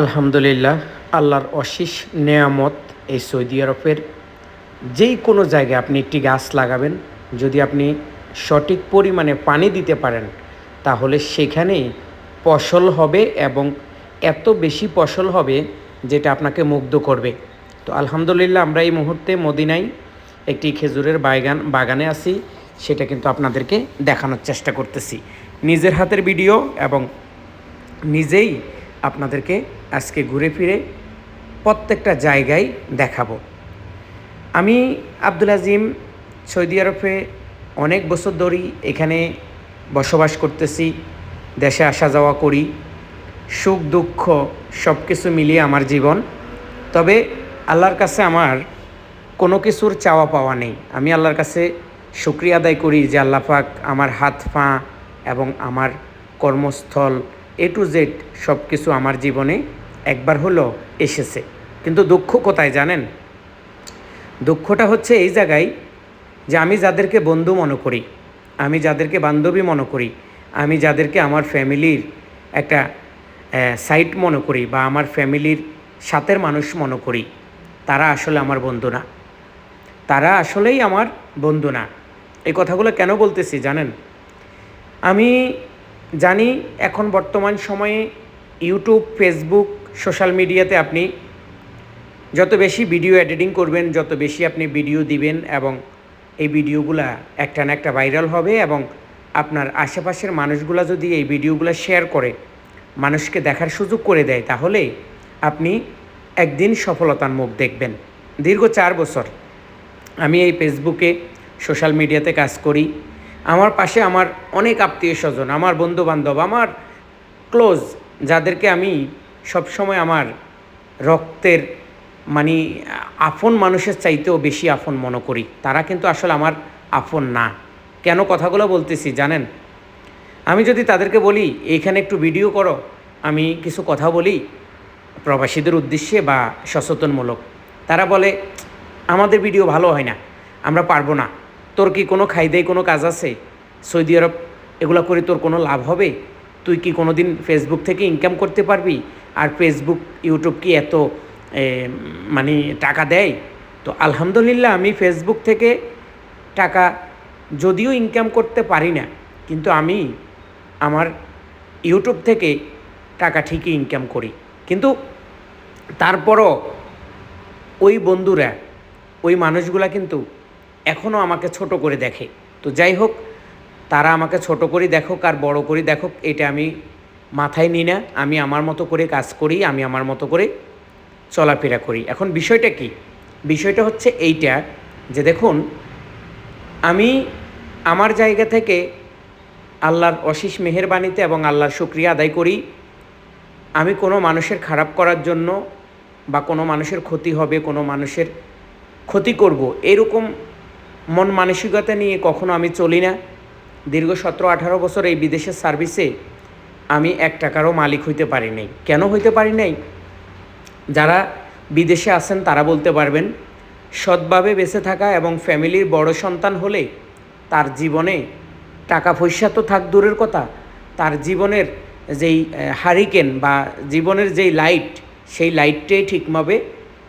আলহামদুলিল্লাহ, আল্লাহর অশেষ নেয়ামত এই সৌদি আরবের। যেই কোনো জায়গায় আপনি একটি গাছ লাগাবেন, যদি আপনি সঠিক পরিমাণে পানি দিতে পারেন, তাহলে সেখানে ফসল হবে এবং এত বেশি ফসল হবে যেটা আপনাকে মুগ্ধ করবে। তো আলহামদুলিল্লাহ, আমরা এই মুহূর্তে মদিনায় একটি খেজুরের বাগান বাগানে আছি, সেটা কিন্তু আপনাদেরকে দেখানোর চেষ্টা করতেছি। নিজের হাতের ভিডিও এবং নিজেই আপনাদেরকে আজকে ঘুরে ফিরে প্রত্যেকটা জায়গায় দেখাবো। আমি আব্দুল আজিম সৌদি আরবে অনেক বছর ধরেই এখানে বসবাস করতেছি, দেশে আসা যাওয়া করি। সুখ, দুঃখ সব কিছু মিলিয়ে আমার জীবন। তবে আল্লাহর কাছে আমার কোনো কিছুর চাওয়া পাওয়া নেই। আমি আল্লাহর কাছে শুক্রিয়া আদায় করি যে আল্লাহ পাক আমার হাত, পা এবং আমার কর্মস্থল এ টু জেড সব কিছু আমার জীবনে একবার হলো এসেছে। কিন্তু দুঃখ কোথায় জানেন? দুঃখটা হচ্ছে এই জায়গায় যে আমি যাদেরকে বন্ধু মনে করি, আমি যাদেরকে বান্ধবী মনে করি, আমি যাদেরকে আমার ফ্যামিলির একটা সাইট মনে করি বা আমার ফ্যামিলির সাথের মানুষ মনে করি, তারা আসলে আমার বন্ধু না। তারা আসলেই আমার বন্ধু না। এই কথাগুলো কেন বলতেছি জানেন? আমি জানি এখন বর্তমান সময়ে ইউটিউব ফেসবুক সোশ্যাল মিডিয়াতে আপনি যত বেশি ভিডিও এডিটিং করবেন, যত বেশি আপনি ভিডিও দিবেন এবং এই ভিডিওগুলা একটা না একটা ভাইরাল হবে এবং আপনার আশেপাশের মানুষগুলা যদি এই ভিডিওগুলো শেয়ার করে, মানুষকে দেখার সুযোগ করে দেয়, তাহলে আপনি একদিন সফলতার মুখ দেখবেন। দীর্ঘ চার বছর আমি এই ফেসবুকে সোশ্যাল মিডিয়াতে কাজ করি। আমার পাশে আমার অনেক আত্মীয় স্বজন, আমার বন্ধু বান্ধব আমার ক্লোজ যাদেরকে আমি সবসময় আমার রক্তের মানে আপন মানুষের চাইতেও বেশি আপন মনে করি। তারা কিন্তু আসলে আমার আপন না। কেন কথাগুলো বলতেছি জানেন? আমি যদি তাদেরকে বলি, এইখানে একটু ভিডিও করো, আমি কিছু কথা বলি প্রবাসীদের উদ্দেশ্যে বা সচেতনমূলক। তারা বলে, আমাদের ভিডিও ভালো হয় না, আমরা পারব না। তোর কি কোনো খাইদেই কোনো কাজ আছে? সৌদি আরব এগুলো করে তোর কোনো লাভ হবে? তুই কি কোনো দিন ফেসবুক থেকে ইনকাম করতে পারবি? আর ফেসবুক ইউটিউব কি এত মানে টাকা দেয়? তো আলহামদুলিল্লাহ আমি ফেসবুক থেকে টাকা যদিও ইনকাম করতে পারি না, কিন্তু আমি আমার ইউটিউব থেকে টাকা ঠিকই ইনকাম করি। কিন্তু তারপরও ওই বন্ধুরা, ওই মানুষগুলা কিন্তু এখনও আমাকে ছোট করে দেখে। তো যাই হোক তারা আমাকে ছোট করে দেখুক আর বড় করে দেখুক, এটা আমি মাথায় নিই না। আমি আমার মতো করে কাজ করি, আমি আমার মতো করে চলাফেরা করি। এখন বিষয়টা কি? বিষয়টা হচ্ছে এইটা যে দেখুন, আমি আমার জায়গা থেকে আল্লাহর অশেষ মেহেরবানিতে এবং আল্লাহর শুক্রিয়া আদায় করি। আমি কোনো মানুষের খারাপ করার জন্য বা কোনো মানুষের ক্ষতি হবে, কোনো মানুষের ক্ষতি করব, এরকম মন মানসিকতা নিয়ে কখনো আমি চলি না। দীর্ঘ সতেরো আঠারো বছর এই বিদেশের সার্ভিসে আমি এক টাকারও মালিক হইতে পারি নাই। কেন হইতে পারি নাই? যারা বিদেশে আছেন তারা বলতে পারবেন, সৎভাবে বেঁচে থাকা এবং ফ্যামিলির বড় সন্তান হলে তার জীবনে টাকা পয়সা তো থাক দূরের কথা, তার জীবনের যেই হারিকেন বা জীবনের যেই লাইট, সেই লাইটটাই ঠিকভাবে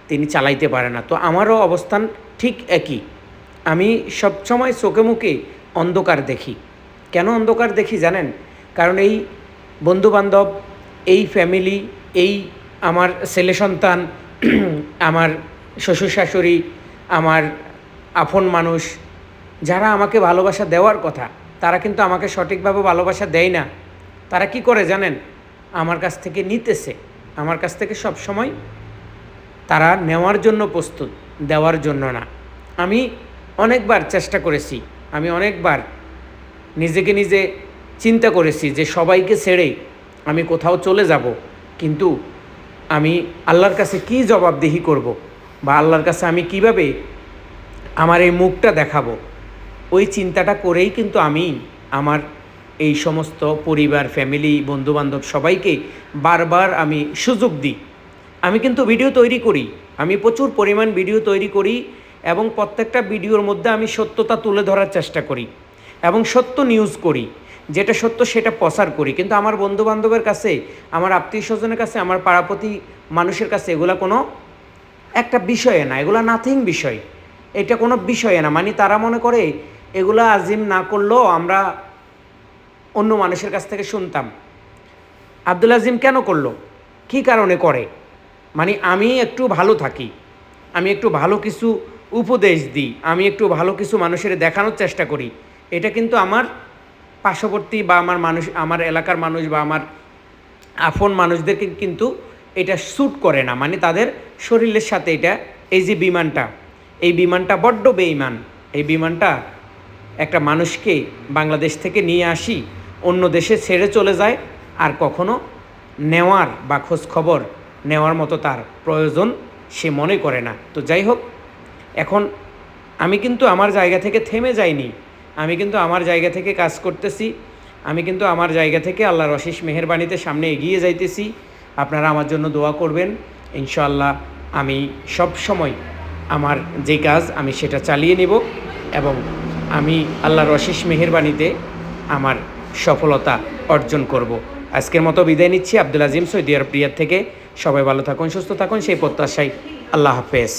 তিনি চালাইতে পারে না। তো আমারও অবস্থান ঠিক একই। আমি সবসময় চোখে মুখে অন্ধকার দেখি। কেন অন্ধকার দেখি জানেন? কারণ এই বন্ধুবান্ধব, এই ফ্যামিলি এই আমার ছেলে সন্তান, আমার শ্বশুর শাশুড়ি, আমার আপন মানুষ, যারা আমাকে ভালোবাসা দেওয়ার কথা, তারা কিন্তু আমাকে সঠিকভাবে ভালোবাসা দেয় না। তারা কি করে জানেন? আমার কাছ থেকে নিতেছে। আমার কাছ থেকে সব সময় তারা নেওয়ার জন্য প্রস্তুত, দেওয়ার জন্য না। আমি অনেকবার চেষ্টা করেছি। আমি অনেকবার নিজেকে নিজে চিন্তা করেছি যে সবাইকে ছেড়ে আমি কোথাও চলে যাব। কিন্তু আমি আল্লাহর কাছে কী জবাবদিহি করব বা আল্লাহর কাছে আমি কীভাবে আমার এই মুখটা দেখাবো? ওই চিন্তাটা করেই কিন্তু আমি আমার এই সমস্ত পরিবার ফ্যামিলি বন্ধুবান্ধব সবাইকে বারবার আমি সুযোগ দিই। আমি কিন্তু ভিডিও তৈরি করি। আমি প্রচুর পরিমাণ ভিডিও তৈরি করি। এবং প্রত্যেকটা ভিডিওর মধ্যে আমি সত্যতা তুলে ধরার চেষ্টা করি এবং সত্য নিউজ করি। যেটা সত্য সেটা প্রচার করি। কিন্তু আমার বন্ধু বান্ধবের কাছে, আমার আত্মীয় স্বজনের কাছে, আমার পাড়াপতি মানুষের কাছে এগুলা কোনো একটা বিষয়ে না। এগুলা নাথিং বিষয়। এটা কোনো বিষয়ে না। মানে তারা মনে করে, এগুলা আজিম না করলেও আমরা অন্য মানুষের কাছ থেকে শুনতাম। আব্দুল আজিম কেন করল? কী কারণে করে? মানে আমি একটু ভালো থাকি। আমি একটু ভালো কিছু উপদেশ দিই। আমি একটু ভালো কিছু মানুষের দেখানোর চেষ্টা করি। এটা কিন্তু আমার পার্শ্ববর্তী বা আমার মানুষ আমার এলাকার মানুষ বা আমার আফন মানুষদেরকে কিন্তু এটা শ্যুট করে না। মানে তাদের শরীরের সাথে এটা, এই যে বিমানটা, এই বিমানটা বড্ড বেইমান এই বিমানটা একটা মানুষকে বাংলাদেশ থেকে নিয়ে আসি, অন্য দেশে ছেড়ে চলে যায়, আর কখনো নেওয়ার বা খোঁজ খবর নেওয়ার মতো তার প্রয়োজন সে মনে করে না। তো যাই হোক এখন আমি কিন্তু আমার জায়গা থেকে থেমে যাইনি। আমি কিন্তু আমার জায়গা থেকে কাজ করতেছি। আমি কিন্তু আমার জায়গা থেকে আল্লাহর অশেষ মেহেরবানিতে সামনে এগিয়ে যাইতেছি। আপনারা আমার জন্য দোয়া করবেন। ইনশাল্লাহ আমি সব সময় আমার যে কাজ আমি সেটা চালিয়ে নেব এবং আমি আল্লাহর অশেষ মেহেরবানিতে আমার সফলতা অর্জন করব। আজকের মতো বিদায় নিচ্ছি। আব্দুল আজিম সৌদি রিয়াদ থেকে। সবাই ভালো থাকুন, সুস্থ থাকুন। সেই প্রত্যাশায় আল্লাহ হাফেজ।